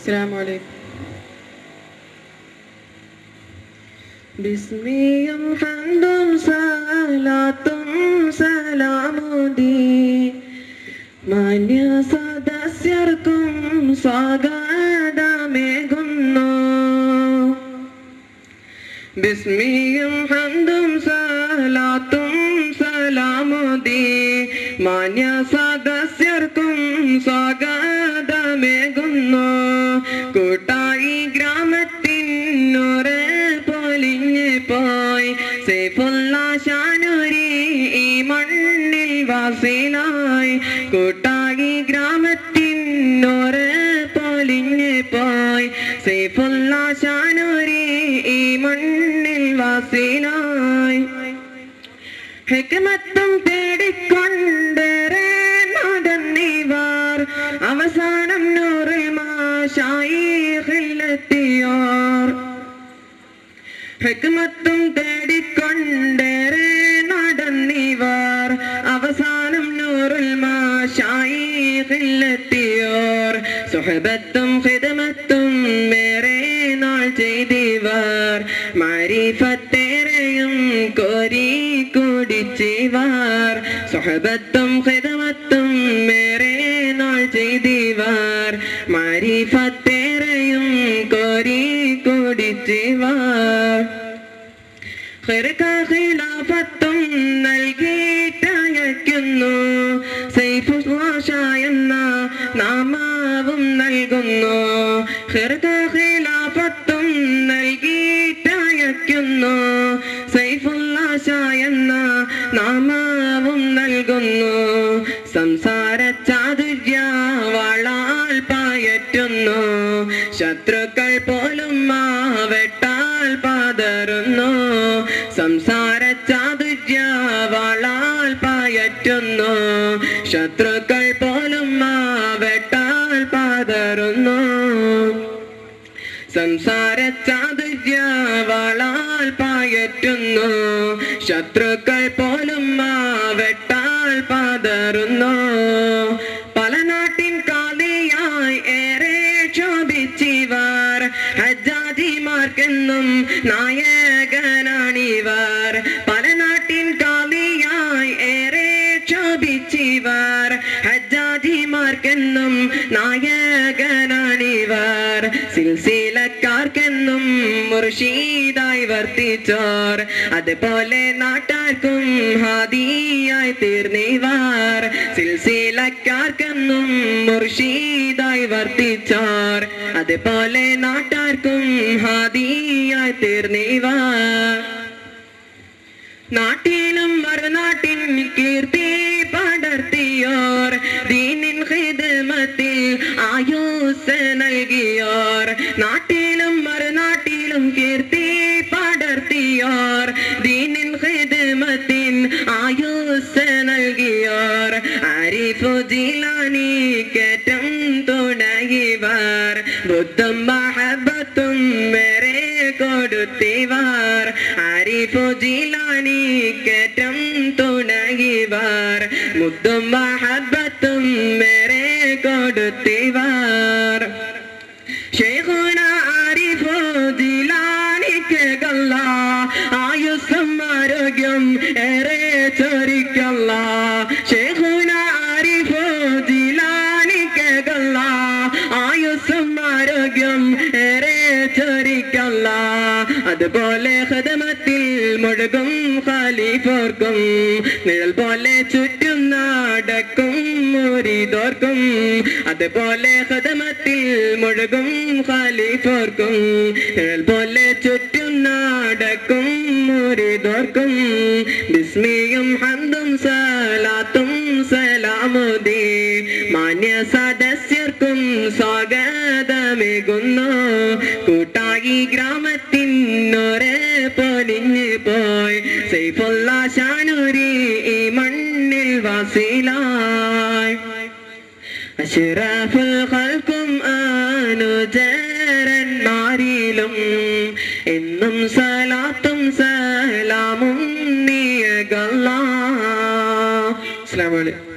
അസ്സലാമു سلام ബിസ്മിയും ഹന്തും സലാത്തും സലാമുദി മാന്യ സദസ്യർക്കും സ്വാഗതമേകുന്നു ബിസ്മിയും ഹന്തും സലാത്തും സലാമുദി മാന്യ സദസ്യർക്കും സ്വാഗതമേകുന്നു സേഫുള്ള ഈ മണ്ണിൽ വാസിലായി. കൂട്ടാകി ഗ്രാമത്തിനൊരു പൊലിഞ്ഞ് പോയി. സേഫുള്ള ഈ മണ്ണിൽ വാസിലായി. ഹെക്മത്തും ഹെക്മത്തും തേടിക്കൊണ്ടേറെ നടന്നിവർ. അവസാനം നൂറിൽ മാഷായിത്തിയോർ സുഹബത്തും ഹിതമത്തും വേറെ നാൾ ചെയ്തിവർ. മാരിഫത്തേറെയും കോരി കുടിച്ചിവാർ. സുഹബത്തും ഹിദമത്തും കുടിച്ചിവാർ ഖിലാഫത്തും നൽകിയിട്ടയക്കുന്നു. സൈഫുഷ എന്ന നാമാവും നൽകുന്നു. ഖിലാഫത്തും നൽകിയിട്ടയക്കുന്നു. സൈഫുല്ലാശ എന്ന നാമാവും ശത്രുക്കൾ പോലും മാവെട്ടാൽ പാതറുന്നു. സംസാര ചാതുര്യ വളാൽ പായറ്റുന്നു. ശത്രുക്കൾ പോലും മാവെട്ടാൽ പാതറുന്നു. സംസാര ചാതുര്യ വളാൽ പായറ്റുന്നു. ശത്രുക്കൾ நாயன் സിൽസിലക്കാർക്കെന്നും മുർഷീദായി വർത്തിച്ചോർ. അതുപോലെ നാട്ടാർക്കും ഹാദിയായി തീർന്നിവാർ. സിൽസിലക്കാർക്കെന്നും മുർഷീദായി വർത്തിച്ചോർ. അതുപോലെ നാട്ടാർക്കും ഹാദിയായി തീർന്നിവാർ. നാട്ടിലും முத்து நல்கியார். நாட்டிலும் மறுநாட்டிலும் கீர்த்தி படர்த்தியார். தீனின் ஹிதமத்தின் ஆயுச நல்கியார். அரிபு ஜிலானி கேட்டம் துணையிவார். புத்தம் மஹபத்தும் வேறே கொடுத்திவார். அரிபு ஜிலானி கேட்டம் துணையிவார். முத்தும் மஹபத்தும் வேறே കൊടുത്തിവാർ ഷേഖുന ആരിഫു ജിലാനിക്ക് ആയുസ്സും ആരോഗ്യം ഏറെ ചൊരിക്കല്ല. ഷേഖുന ആരിഫു ജിലാനിക്ക് ആയുസ്സും ആരോഗ്യം ഏറെ ചൊരിക്കല്ല. അതുപോലെ ഹതമത്തിൽ മുഴുകും ഖാലിഫോർക്കും നിഴൽ പോലെ ചുറ്റും നാടക്കും മുരിതോർക്കും അതുപോലെ ഹതമത്തിൽ മുഴുകും ഖാലിഫോർക്കും നിഴൽ പോലെ ചുറ്റും നാടക്കും മുരിതോർക്കും ബിസ്മിയും ഹന്തും സലാത്തും സലാമുദി. മാന്യ സദസ്യർക്കും സ്വാഗതമേകുന്നു. ഈ ഗ്രാമത്തിനൊരെ പൊലിഞ്ഞു പോയി. സൈഫുള്ള ഷാനൂരി ഈ മണ്ണിൽ വാസിലായി. അഷ്റഫുൽ ഖൽക്കും അനുചരന്മാരിലും എന്നും സലാത്തും സലാമും നീയകല്ല. അസ്സലാമു